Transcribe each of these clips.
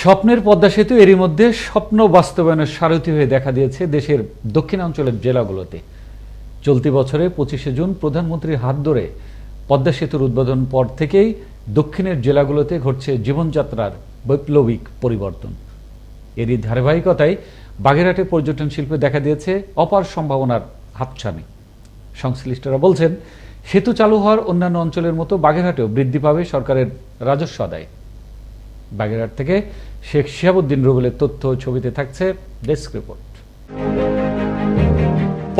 স্বপ্নের পদ্মা সেতু এরই মধ্যে স্বপ্ন বাস্তবায়নের সারথি হয়ে দেখা দিয়েছে দেশের দক্ষিণাঞ্চলের জেলাগুলোতে। চলতি বছরে পঁচিশে জুন প্রধানমন্ত্রীর হাত ধরে পদ্মা সেতুর উদ্বোধন পর থেকেই দক্ষিণের জেলাগুলোতে ঘটছে জীবনযাত্রার বৈপ্লবিক পরিবর্তন। এরই ধারাবাহিকতায় বাগেরহাটে পর্যটন শিল্পে দেখা দিয়েছে অপার সম্ভাবনার হাতছানি। সংশ্লিষ্টরা বলছেন, সেতু চালু হওয়ার অন্যান্য অঞ্চলের মতো বাগেরহাটেও বৃদ্ধি পাবে সরকারের রাজস্ব আদায়। বাগেরহাট থেকে শেখ শিহাবুদ্দিন রুবেলের তথ্য ছবিতে থাকছে ডেস্ক রিপোর্ট।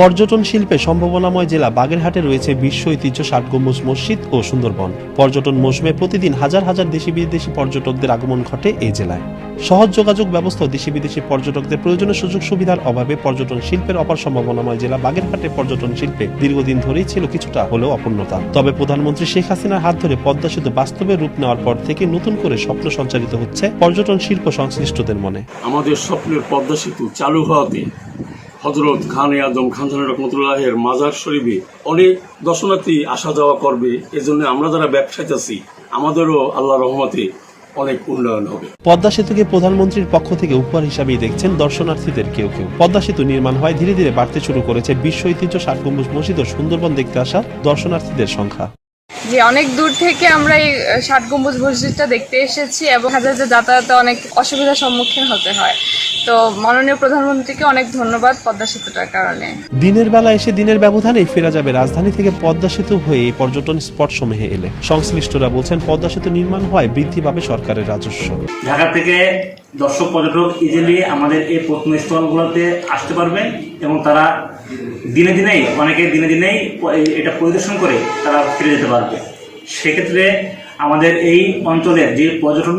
পর্যটন শিল্পে সম্ভাবনাময় জেলা বাগেরহাটে রয়েছে বিশ্ব ঐতিহ্য ষাট গম্বুজ মসজিদ ও সুন্দরবন। পর্যটন মৌসুমে প্রতিদিন হাজার হাজার দেশি বিদেশি পর্যটকদের আগমন ঘটে এই জেলায়। সহজ যোগাযোগ ব্যবস্থা দেশি বিদেশি পর্যটকদের প্রয়োজনীয় সুযোগ সুবিধার অভাবে পর্যটন শিল্পের অপার সম্ভাবনাময় জেলা বাগেরহাটে পর্যটন শিল্পে দীর্ঘদিন ধরেই ছিল কিছুটা হলেও অপূর্ণতা। তবে প্রধানমন্ত্রী শেখ হাসিনার হাত ধরে পদ্মা সেতু বাস্তবে রূপ নেওয়ার পর থেকে নতুন করে স্বপ্ন সঞ্চারিত হচ্ছে পর্যটন শিল্প সংশ্লিষ্টদের মনে। আমাদের স্বপ্নের পদ্মা সেতু চালু হওয়াতে হজরত খান আজম খানজান রহমতুল্লাহের মাজার শরীফে অনেক দর্শনার্থী আসা যাওয়া করবে। এজন্য আমরা যারা ব্যবসায়ী আছি, আমাদেরও আল্লাহ রহমতে অনেক উন্নয়ন হবে। পদ্মা সেতুকে প্রধানমন্ত্রীর পক্ষ থেকে উপহার হিসাবেই দেখছেন দর্শনার্থীদের কেউ কেউ। পদ্মা সেতু নির্মাণ হয়, ধীরে ধীরে বাড়তে শুরু করেছে বিশ্ব ঐতিহ্য ষাট গম্বুজ মসজিদ ও সুন্দরবন দেখতে আসা দর্শনার্থীদের সংখ্যা। যে অনেক দূর থেকে আমরা এই ষাট গম্বুজ মসজিদটা দেখতে এসেছি এবং হাজার হাজার যাতায়াতে অনেক অসুবিধার সম্মুখীন হতে হয়। তো মাননীয় প্রধানমন্ত্রীকে অনেক ধন্যবাদ পদ্মা সেতুটার কারণে। দিনের বেলা এসে দিনের ব্যবধানেই ফেরা যাবে রাজধানী থেকে পদ্মা সেতু হয়ে এই পর্যটন স্পট সমূহে এলে। সংশ্লিষ্টরা বলছেন পদ্মা সেতু নির্মাণ হয় বৃদ্ধি পাবে সরকারের রাজস্ব। ঢাকা থেকে দর্শক পর্যটক ইজিলি আমাদের এই প্রত্ন স্টলগুলোতে আসতে পারবে এবং তারা দিনে দিনেই, অনেকে দিনে দিনেই এটা পরিদর্শন করে তারা ফিরে যেতে পারবে। সেক্ষেত্রে আমাদের এই অঞ্চলের যে পর্যটন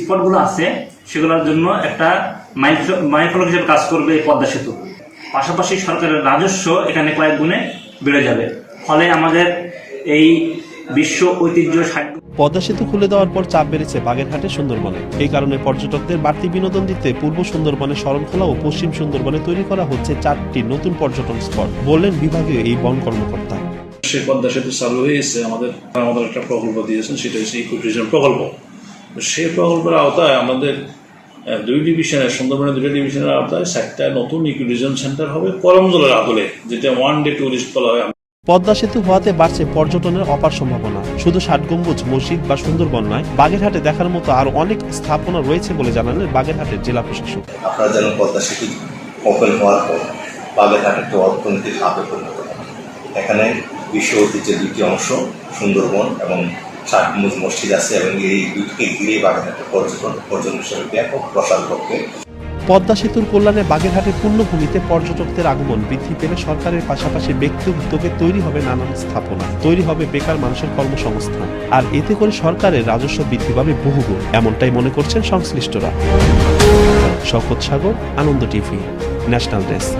স্পটগুলো আছে, সেগুলোর জন্য একটা মাইলফলক হিসেবে কাজ করবে এই পদ্মা সেতু। পাশাপাশি সরকারের রাজস্ব এখানে কয়েক গুণে বেড়ে যাবে। ফলে আমাদের এই বিশ্ব ঐতিহ্য পদ্মা সেতু খুলে দেওয়ার পর চাপ বেড়েছে বাগেরহাটে সুন্দরবনে। এই কারণে পর্যটকদের বাড়তি বিনোদন দিতে পূর্ব সুন্দরবনে শরণখোলা ও পশ্চিম সুন্দরবনে তৈরি করা হচ্ছে চারটি নতুন পর্যটন স্পট বললেন বিভাগীয় এই বন কর্মকর্তা। সে পদ্মা সেতু চালু হয়েছে আমাদের আমাদের একটা প্রকল্প দিয়েছেন সেটা হচ্ছে ইকো ট্যুরিজম প্রকল্প। তো সেই প্রকল্পের আওতায় আমাদের দুই ডিভিশনের সুন্দরবনের দুই ডিভিশনের আওতায় চারটা নতুন ইকো ট্যুরিজম সেন্টার হবে করমজলের আদলে যেটা ওয়ান ডে ট্যুরিস্ট বলা হয়। পদ্মা সেতু হওয়াতে বাড়ছে পর্যটনের অপার সম্ভাবনা। শুধু ষাট গম্বুজ মসজিদ বা সুন্দরবন নয়, বাগেরহাটে দেখার মতো আরও অনেক স্থাপনা রয়েছে বলে জানালেন বাগেরহাটের জেলা প্রশাসক। আপনারা যেন পদ্মা সেতু ওপেন হওয়ার পর অর্থনৈতিক পরিণত এখানে বিশ্ব ঐতিহ্যের দুটি অংশ, সুন্দরবন এবং ষাটমুজ মসজিদ আছে এবং এই দুটিকে ঘিরে বাগেরহাটের পর্যটন পর্যটন হিসেবে ব্যাপক প্রসার করবে পদ্মা সেতুর কল্যাণে বাগেরহাটের পূর্ণভূমিতে পর্যটকদের আগমন বৃদ্ধি পেলে সরকারের পাশাপাশি ব্যক্তি উদ্যোগে তৈরি হবে নানান স্থাপনা, তৈরি হবে বেকার মানুষের কর্মসংস্থান, আর এতে করে সরকারের রাজস্ব বৃদ্ধি পাবে বহুগুণ, এমনটাই মনে করছেন সংশ্লিষ্টরা। শকত Sagar, Ananda TV, national desk.